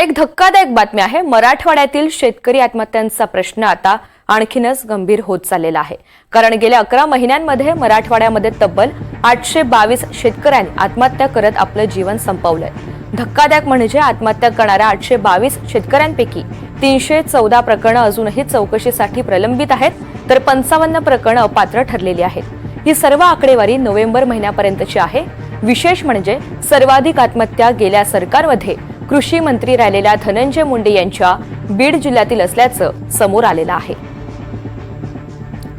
एक धक्कादायक बातमी आहे. मराठवाड्यातील शेतकरी आत्महत्यांचा प्रश्न आता आणखीनच गंभीर होत चाललेला आहे. कारण गेल्या अकरा महिन्यांमध्ये मराठवाड्यामध्ये तब्बल आठशे बावीस शेतकऱ्यांनी आत्महत्या करत आपलं जीवन संपवलंय. धक्कादायक म्हणजे आत्महत्या करणाऱ्या आठशे बावीस शेतकऱ्यांपैकी तीनशे चौदा प्रकरणं अजूनही चौकशीसाठी प्रलंबित आहेत. तर पंचावन्न प्रकरणं अपात्र ठरलेली आहेत. ही सर्व आकडेवारी नोव्हेंबर महिन्यापर्यंतची आहे. विशेष म्हणजे सर्वाधिक आत्महत्या गेल्या सरकारमध्ये कृषी मंत्री राहिलेल्या धनंजय मुंडे यांच्या बीड जिल्ह्यातील असल्याचं समोर आलेलं आहे.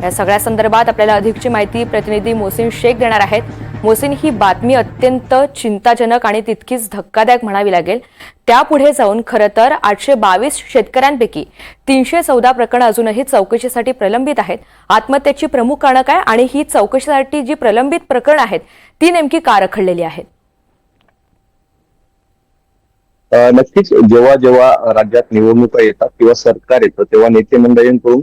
या सगळ्या संदर्भात आपल्याला अधिकची माहिती प्रतिनिधी मोसिन शेख देणार आहेत. मोसिन ही बातमी अत्यंत चिंताजनक आणि तितकीच धक्कादायक म्हणावी लागेल. त्यापुढे जाऊन खरं तर आठशे बावीस शेतकऱ्यांपैकी तीनशे चौदा प्रकरणं अजूनही चौकशीसाठी प्रलंबित आहेत. आत्महत्येची प्रमुख कारणं काय? आणि ही चौकशीसाठी जी प्रलंबित प्रकरणं आहेत ती नेमकी का रखडलेली आहेत? नक्कीच जेव्हा जेव्हा राज्यात निवडणुका येतात किंवा सरकार येतं तेव्हा नेते मंडळींकडून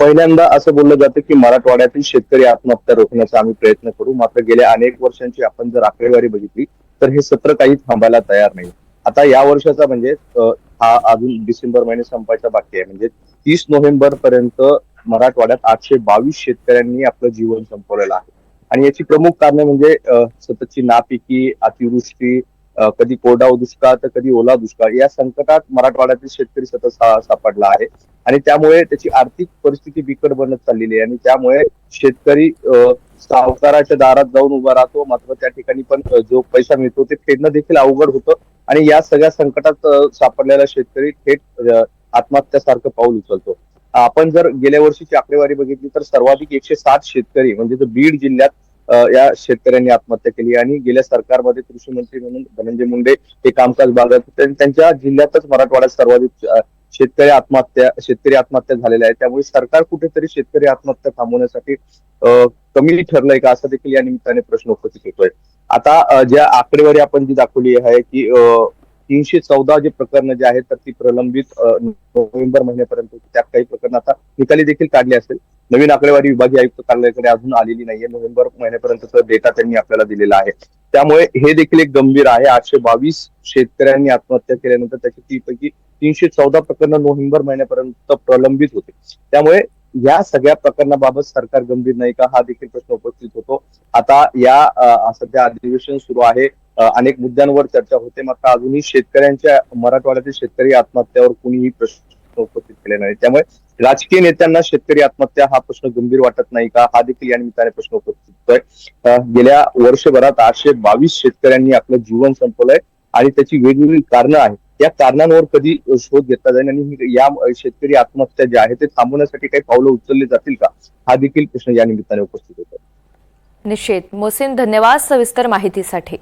पहिल्यांदा असं बोललं जातं की मराठवाड्यातील शेतकरी आत्महत्या रोखण्याचा आम्ही प्रयत्न करू. मात्र गेल्या अनेक वर्षांची आपण जर आकडेवारी बघितली तर हे सत्र काही थांबायला तयार नाही. आता या वर्षाचा म्हणजे हा अजून डिसेंबर महिने संपायचा बाकी आहे. म्हणजे तीस नोव्हेंबर पर्यंत मराठवाड्यात आठशे बावीस शेतकऱ्यांनी आपलं जीवन संपवलेलं आहे. आणि याची प्रमुख कारणे म्हणजे सततची नापिकी अतिवृष्टी कधी कोरडा दुष्काळ तर कधी ओला दुष्काळ या संकटात मराठवाड्यातील शेतकरी सतत सापडला आहे. आणि त्यामुळे त्याची आर्थिक परिस्थिती बिकट बनत चाललेली आहे. आणि त्यामुळे शेतकरी सावकाराच्या दारात जाऊन उभा राहतो. मात्र त्या ठिकाणी पण जो पैसा मिळतो ते फेडणं देखील अवघड होतं. आणि या सगळ्या संकटात सापडलेला शेतकरी थेट आत्महत्यासारखं पाऊल उचलतो. आपण जर गेल्या वर्षीची आकडेवारी बघितली तर सर्वाधिक एकशे सात शेतकरी म्हणजे बीड जिल्ह्यात या शेतकऱ्यांनी आत्महत्या केली आणि गेल्या सरकारमध्ये कृषी मंत्री म्हणून धनंजय मुंडे हे कामकाज बघत होते. आणि त्यांच्या जिल्ह्यातच मराठवाड्यात सर्वाधिक शेतकरी आत्महत्या शेतकरी आत्महत्या झालेल्या आहेत. त्यामुळे सरकार कुठेतरी शेतकरी आत्महत्या थांबवण्यासाठी कमी ठरलंय का? असा देखील या निमित्ताने प्रश्न उपस्थित होतोय. आता ज्या आकडेवारी आपण जी दाखवली आहे की तीनशे चौदा जे प्रकरण जे आहेत तर ती प्रलंबित नोव्हेंबर महिन्यापर्यंत त्यात काही प्रकरण आता निकाली देखील काढली असेल. नवीन आकडेवारी विभागीय आयुक्त कार्यालयाकडे अजून आलेली नाहीये. नोव्हेंबर महिन्यापर्यंतचा डेटा त्यांनी आपल्याला दिलेला आहे. त्यामुळे हे देखील एक गंभीर आहे. आठशे बावीस शेतकऱ्यांनी आत्महत्या केल्यानंतर त्याची ती पैकी तीनशे चौदा प्रकरणं नोव्हेंबर महिन्यापर्यंत प्रलंबित होते. त्यामुळे या सगळ्या प्रकरणाबाबत सरकार गंभीर नाही का? हा देखील प्रश्न उपस्थित होतो. आता या सध्या अधिवेशन सुरू आहे. अनेक मुद्द्यांवर चर्चा होते. मात्र अजूनही शेतकऱ्यांच्या मराठवाड्यातील शेतकरी आत्महत्यावर कुणीही प्रश्न उपस्थित केले नाही त्यामुळे राजकीय नेत्यांना शेतकरी आत्महत्या हा प्रश्न गंभीर वाटत नाही का? हा देखील या निमित्ताने प्रश्न उपस्थित होतोय. गेल्या वर्षभरात आठशे बावीस शेतकऱ्यांनी आपलं जीवन संपवलंय आणि त्याची वेगवेगळी कारणं आहेत. या कारणांवर कधी शोध घेतला जाईल आणि या शेतकरी आत्महत्या ज्या आहेत ते थांबवण्यासाठी काही पावलं उचलली जातील का? हा देखील प्रश्न या निमित्ताने उपस्थित होतो निश्चित. मोसिन धन्यवाद सविस्तर माहितीसाठी.